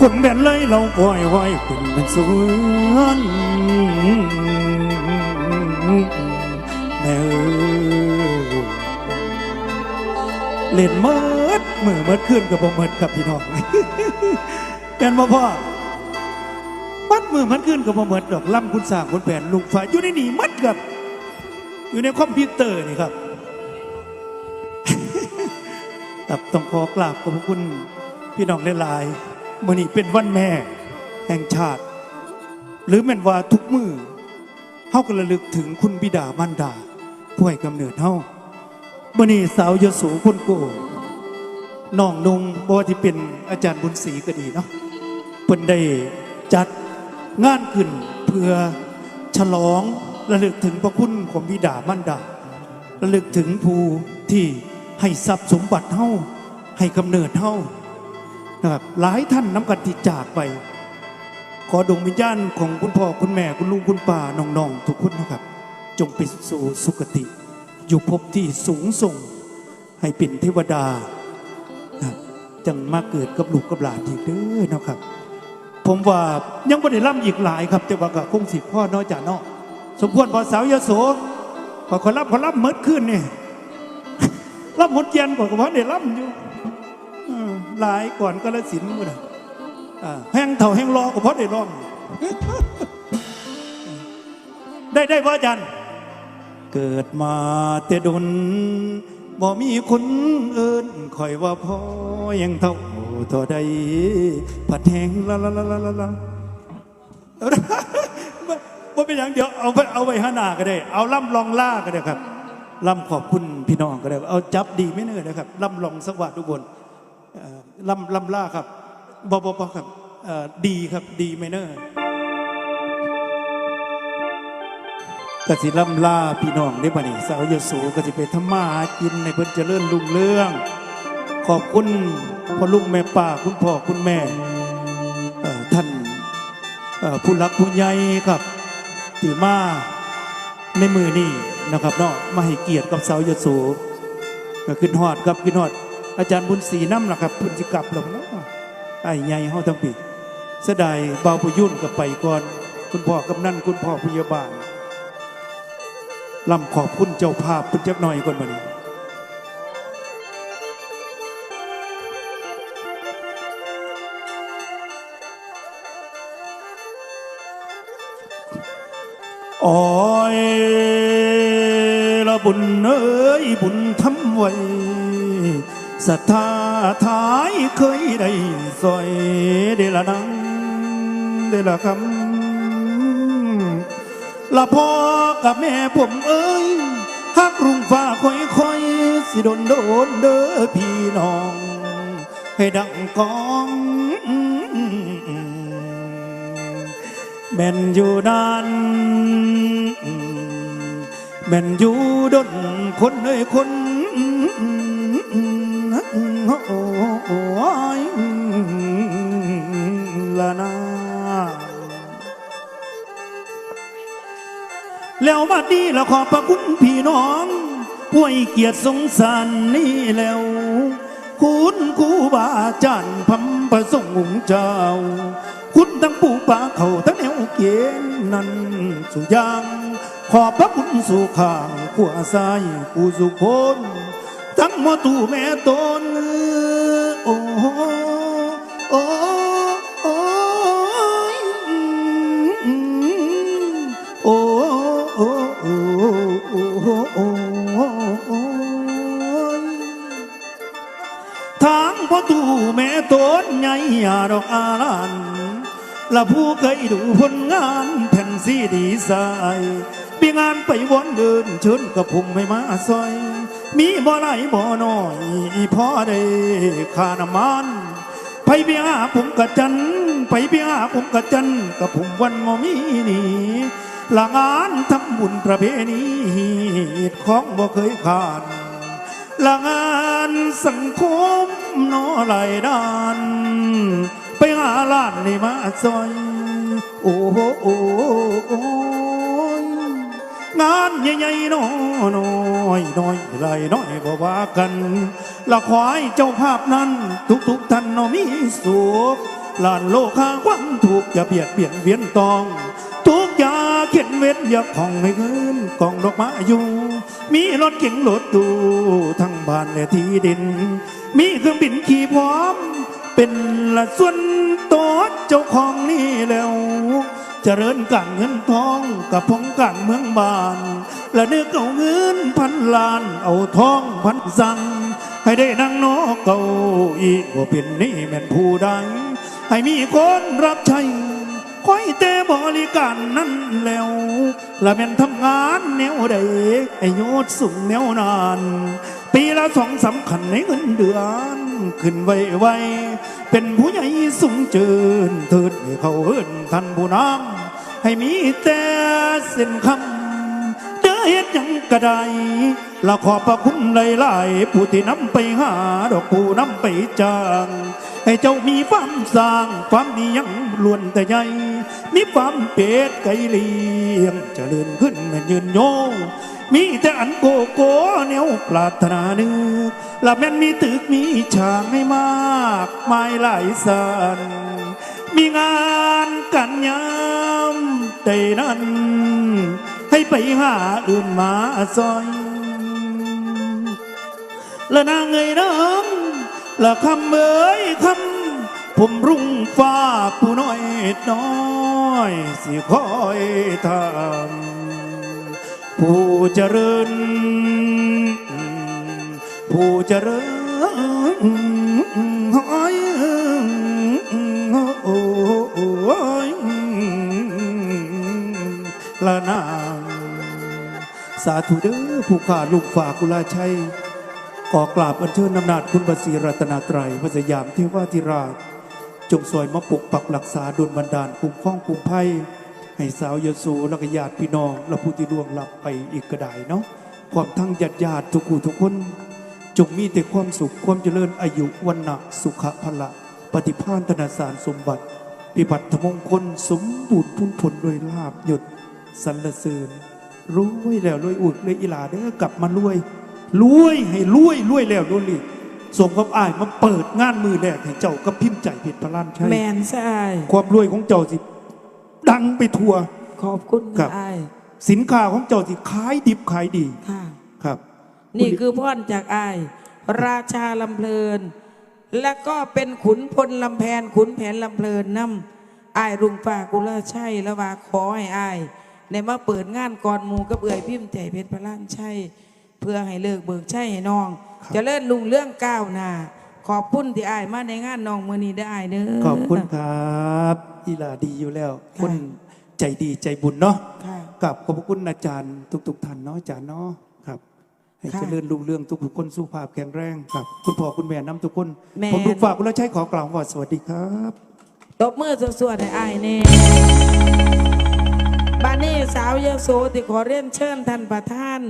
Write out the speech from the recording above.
คนแบนเลยเราปล่อยไว้เป็นเป็นสวนแม่เอ้ยเล่นเมิดมือเมิดขึ้นกับบ่เมิดครับพี่น้องกันบ่พ่อมัดมือมันขึ้นกับบ่เมิดดอกล่ำคุณสร้างคุณแผนลูกฝ่ายอยู่ในนี่มัดครับ อยู่ในคอมพิวเตอร์นี่ครับครับต้องขอกราบขอบคุณ พี่น้องหลายๆมื่อนี้เป็นวันแม่ แห่งชาติ หรือแม่นว่าทุกมือเฮาก็ระลึกถึงคุณบิดามารดาผู้ให้กำเนิดเฮามื่อนี้สาวยโสคนโกน้องนงบ่ว่าที่เป็นอาจารย์บุญศรีก็ดีเนาะเพิ่นได้จัดงานขึ้นเพื่อฉลองระลึกถึงพระคุณของบิดามารดาระลึกถึงผู้ที่ให้ทรัพย์สมบัติเฮาให้กำเนิดเฮา นะครับหลายท่านน้ำกันที่จากไป ขอดวงวิญญาณของคุณพ่อคุณแม่คุณลุงคุณป้าน้องๆทุกคนนะครับ จงไปสู่สุคติ อยู่ภพที่สูงส่ง ให้เป็นเทวดานะจังมาเกิดกับลูกกับหลานอีกเด้อนะครับ ผมว่ายังไม่ได้ล่ำอีกหลายครับ แต่ว่าก็คงสิพ่อน้อยจ่าเนาะสมควรพอสาวยโสพอคนรับคนรับเมิดขึ้นนี่รับหมดเย็นกว่ากับว่าได้รับอยู่ หลายก่อนก็ละสินมือนะอ่าแห้งเถ่าแห้งรอก็เพราะได้ร้อง ได้ได้พ่ออาจารย์เกิดมาแต่ดนบ่มีคนเอินคอยว่าพ่อยังเท่าเท่าใดผัดแหงละละละละละละว่าเป็นอย่างเดียวเอาไปเอาไว้ห้านาก็ได้ เอาล่ำลองล่าก็ได้ครับล่ำขอบคุณพี่น้องก็ได้ เอาจับดีไม่เนื่อยนะครับล่ำลองสวัสดิ์ทุกคน ล่ำล่ำล่าครับบอบอบครับดีครับดีไมเนื่อยกสิล่ำล่าพี่น้องได้บ่นี่สาวยโสก็สิไปทำมาหากินในเพิ่นเจริญรุ่งเรือง ขอบคุณพ่อลุงแม่ป้าคุณพ่อคุณแม่ท่านผู้รักผู้ใหญ่ครับที่มาในมือนี่นะครับเนาะมาให้เกียรติกับสาวยโสก็ขึ้นฮอดครับขึ้นฮอด อาจารย์บุญศรีน้ำล่ะครับพุ่นสิกลับแล้วเนาะไอ้ใหญ่เฮาทั้งปีเสดายเบาประยุ่นกับไปก่อน คุณพ่อกำนันคุณพ่อพยาบาลลำขอบคุณเจ้าภาพเพิ่นจักหน่อยก่อนบัดนี้อ้ยละบุญเอ้ยบุญทำไว้ ศรัทธาทายเคยได้ซอยเดละนังเดละคำละพ่อกับแม่ผมเอ้ยฮักรุงฟ้าค่อยค่อยๆสิโดนโดนเด้อพี่น้อง ให้ดังกองแม่นอยู่นานแม่นอยู่ดนคนเอ้ยคน แล้วบัดนี้ละขอบพระคุณพี่น้องผู้ให้เกียรติสงสารนี่แล้ว คุณครูบาอาจารย์พัมประสงค์เจ้า คุณทั้งปู่ป่าเขาทั้งแนวเกียนนั้นสุยางขอบพระคุณสู่ข้างขัวซ้ายผู้สุพลทั้งห มอตูแม่ตนโอ้โหโอ้โอ้ยโอ้โอ้โอ้โอ้โอ้โอ้ยทางพ่อตู่แม่ต้นใหญ่ดอกอาลันละผู้เคยดูผลงานแผ่นซีดีสายปีงานไปวนเดินเชิญกับผมให้มาซอย มีบ่ไหลบ่น้อยพอได้ค่าน้ำมันไปเบียผมกะจัน ไปเบียผมกะจันกับผมวันมอมีนี่ละงานทำบุญประเพณีของบ่เคยขาดละงานสังคมนอหลายด้าน ไปหาล้านนี่มาซอย โอ้โหโอ้โอ้ย งานใหญ่ๆน้อยน้อยน้อยไรน้อยบ่ว่ากันละขวายเจ้าภาพนั้น ทุกๆท่านเนอมีสุขลานโลคาความถูกอย่าเบียดเบียนเวียนตอง ทุกอย่าเขียนเวทอย่าของให้เงินกองดอกไม้อยู่ มีรถเก๋งรถตู้ทั้งบ้านและที่ดิน มีเครื่องบินขี่พร้อม เป็นละส่วนตัวเจ้าของนี่แล้ว เจริญกังเงินทองกับพงกังเมืองบาน และนึกเอาเงินพันล้าน เอาทองพันสันให้ได้นั่งนอกเก้าอีกว่าเป็นนี่แม่นผู้ใดให้มีคนรับใช้คอยแต่บริการนั่นแล้วและแม่นทำงานแนวใดให้ยศสูงแนวนาน ปีละสองสำคัญในเงินเดือน ขึ้นไวไวๆเป็นผู้ใหญ่สูงเจินเถิดให้เขาเอิ้นท่านผู้นำให้มีแต่เส้นคำเด้อเฮ็ดยังก็ไดละขอบพระคุณหลายๆผู้ที่นำไปหาดอกผู้นำไปจางให้เจ้ามีความสร้างความดียังล้วนแต่ใหญ่มีความเป็ดไก่เลี้ยงเจริญขึ้นม่นยืนโยง มีแต่อันโกโก้แนวปรารถนานึกและแม่นมีตึกมีฉากให้มากมายหลายสันมีงานกันยามใดนั้น ให้ไปหาอื่นมาซอยและนางเงยน้ำละคำเอ่ยคำผมรุ่งฟ้าผู้น้อยน้อย สิคอยทำ ผู้เจริญ ผู้เจริญหอยโอยละนางสาธุเด้อผู้ขาลูกฝากกุลาชัยขอกราบอัญเชิญนำนาจคุณบศีรัตนาไตรพระสยามเทวาธิราช จงสวยมาปกปักรักษาดลบันดาลคุ้มครองคุ้มภัย ให้สาวยโสและก็ญาติพี่น้อง และผู้ที่ล่วงลับไปอีกกระไดเนาะความทั้งญาติญาติทุกคู่ทุกคน จงมีแต่ความสุขความเจริญอายุวันนะสุขะพละ ปฏิภาณธนาสารสมบัติ ปิบัติมงคลสมบูรณ์พุ่นผลโดวยลาบหยดสรรเสริญรวยแล้วรวยอุดเลยอีหลาเด้อกลับมารวยรวยให้รวยรวยแล้วรวยอีกสมกับอ้ายมาเปิดงานมือแรกให้เจ้ากับพิมพ์ใจผิดพระล้านใช่แมนใช่ความรวยของเจ้าสิ ดังไปทั่ว ขอบคุณครัค่ะบไอ้ายสินค้าของเจ้าสิขายดิบขายดีค่ะ ครับ นี่คือพ่อนจากไอ้าย ราชาลำเพลิน และก็เป็นขุนพลลำแพนขุนแผนลำเพลินนำไอ้ายรุงฝากกุลาชัยและว่าขอให้ไอ้ายในมาเปิดงานก่อนหมูกับเอื่อยพิมพ์ใจเพชรพระล้านชัยเพื่อให้เลิกเบิกชัยให้น้องเจะเลิ่นลุงเรื่องก้าวหน้า ขอบคุณที่ไอ้ายมาในงานน้องมือนี้ได้อ้ายเด้อ ขอบคุณครับอีหลาดีอยู่แล้วคนใจดีใจบุญเนาะค่ะ กับขอบพระคุณอาจารย์ทุกๆท่านเนาะอาจารย์เนาะครับ ให้ค่ะเจริญรุ่งเรืองทุกๆคนสุขภาพแข็งแรงครับ คุณพ่อคุณแม่น้ำทุกคน แม่ ผมลูกฝากคุณและใช้ขอกล่าวว่าสวัสดีครับ ตบมือสวดๆให้อายเน่บ้านนี้สาวยโสติขอเรียนเชิญท่านประธาน